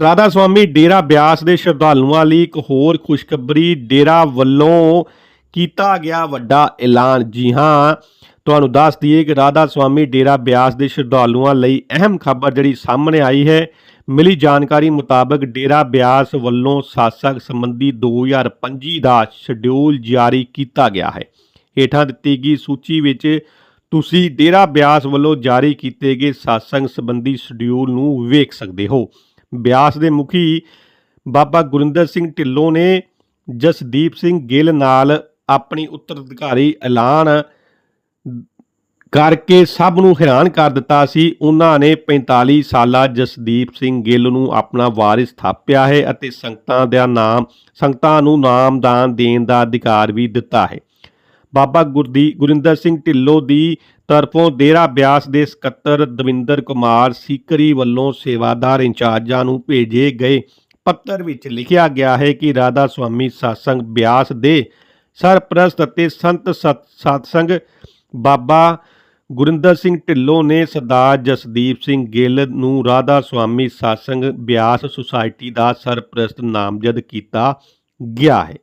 ਰਾਧਾ ਸੁਆਮੀ, ਡੇਰਾ ਬਿਆਸ ਦੇ ਸ਼ਰਧਾਲੂਆਂ ਲਈ ਇੱਕ ਹੋਰ ਖੁਸ਼ਖਬਰੀ ਡੇਰਾ ਵੱਲੋਂ ਕੀਤਾ ਗਿਆ ਵੱਡਾ ਐਲਾਨ। ਜੀ ਹਾਂ, ਤੁਹਾਨੂੰ ਦੱਸ ਦਈਏ ਕਿ ਰਾਧਾ ਸੁਆਮੀ, ਡੇਰਾ ਬਿਆਸ ਦੇ ਸ਼ਰਧਾਲੂਆਂ ਲਈ ਅਹਿਮ ਖਬਰ ਜਿਹੜੀ ਸਾਹਮਣੇ ਆਈ ਹੈ, ਮਿਲੀ ਜਾਣਕਾਰੀ ਮੁਤਾਬਕ ਡੇਰਾ ਬਿਆਸ ਵੱਲੋਂ ਸਾਸਕ ਸੰਬੰਧੀ 2025 ਦਾ ਸ਼ਡਿਊਲ ਜਾਰੀ ਕੀਤਾ ਗਿਆ ਹੈ। ਹੇਠਾਂ ਦਿੱਤੀ ਗਈ ਸੂਚੀ ਵਿੱਚ ਤੁਸੀਂ ਡੇਰਾ ਬਿਆਸ ਵੱਲੋਂ ਜਾਰੀ ਕੀਤੇ ਗਏ ਸਾਸੰਗ ਸੰਬੰਧੀ ਸ਼ਡਿਊਲ ਨੂੰ ਵੇਖ ਸਕਦੇ ਹੋ। ਬਿਆਸ ਦੇ ਮੁਖੀ ਬਾਬਾ ਗੁਰਿੰਦਰ ਸਿੰਘ ਢਿੱਲੋਂ ਨੇ ਜਸਦੀਪ ਸਿੰਘ ਗਿੱਲ ਨਾਲ ਆਪਣੀ ਉੱਤਰਾਧਿਕਾਰੀ ਐਲਾਨ ਕਰਕੇ ਸਭ ਨੂੰ ਹੈਰਾਨ ਕਰ ਦਿੱਤਾ ਸੀ। ਉਹਨਾਂ ਨੇ 45 ਸਾਲਾ ਜਸਦੀਪ ਸਿੰਘ ਗਿੱਲ ਨੂੰ ਆਪਣਾ ਵਾਰਿਸ ਥਾਪਿਆ ਹੈ ਅਤੇ ਸੰਗਤਾਂ ਦਾ ਨਾਮ, ਸੰਗਤਾਂ ਨੂੰ ਨਾਮਦਾਨ ਦੇਣ ਦਾ ਅਧਿਕਾਰ ਵੀ ਦਿੱਤਾ ਹੈ। ਬਾਬਾ ਗੁਰਦੀ, ਗੁਰਿੰਦਰ ਸਿੰਘ ਢਿੱਲੋਂ ਦੀ ਤਰਫੋਂ ਡੇਰਾ ਬਿਆਸ ਦੇ ਸਕੱਤਰ ਦਵਿੰਦਰ ਕੁਮਾਰ ਸੀਕਰੀ ਵੱਲੋਂ ਸੇਵਾਦਾਰ ਇੰਚਾਰਜਾਂ ਨੂੰ ਭੇਜੇ ਗਏ ਪੱਤਰ ਵਿੱਚ ਲਿਖਿਆ ਗਿਆ ਹੈ ਕਿ ਰਾਧਾ ਸੁਆਮੀ ਸਾਸੰਗ ਬਿਆਸ ਦੇ ਸਰਪ੍ਰਸਤ ਅਤੇ ਸੰਤ ਸਤ- ਸਤਸੰਗ ਬਾਬਾ ਗੁਰਿੰਦਰ ਸਿੰਘ ਢਿੱਲੋਂ ਨੇ ਸਰਦਾਰ ਜਸਦੀਪ ਸਿੰਘ ਗਿੱਲ ਨੂੰ ਰਾਧਾ ਸੁਆਮੀ ਸਾਸੰਗ ਬਿਆਸ ਸੁਸਾਇਟੀ ਦਾ ਸਰਪ੍ਰਸਤ ਨਾਮਜ਼ਦ ਕੀਤਾ ਗਿਆ ਹੈ।